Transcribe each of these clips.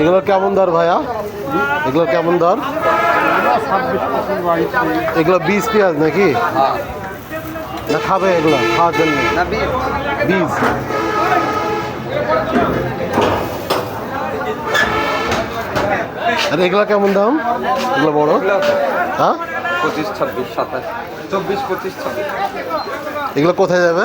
এগুলো কেমন দর ভাইয়া? এগুলো কেমন দর? এগুলো বীজ পেঁয়াজ নাকি? না খাবে এগুলো খাওয়ার জন্য। বীজ। আর এগুলো কেমন দাম? এগুলো বড়? হ্যাঁ? পঁচিশ ছাব্বিশ সাতাশ। চব্বিশ পঁচিশ ছাব্বিশ। এগুলো কোথায় যাবে?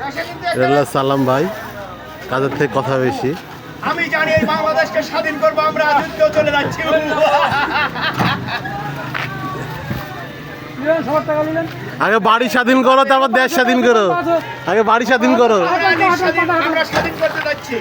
হলো সালাম ভাই কাদের থেকে কথা বেশি। আমি জানি এই বাংলাদেশকে স্বাধীন করব আমরা যুদ্ধ চলে যাচ্ছি। আগে বাড়ি স্বাধীন করো তারপর দেশ স্বাধীন করো। আগে বাড়ি স্বাধীন করো। আমরা স্বাধীন করতে যাচ্ছি।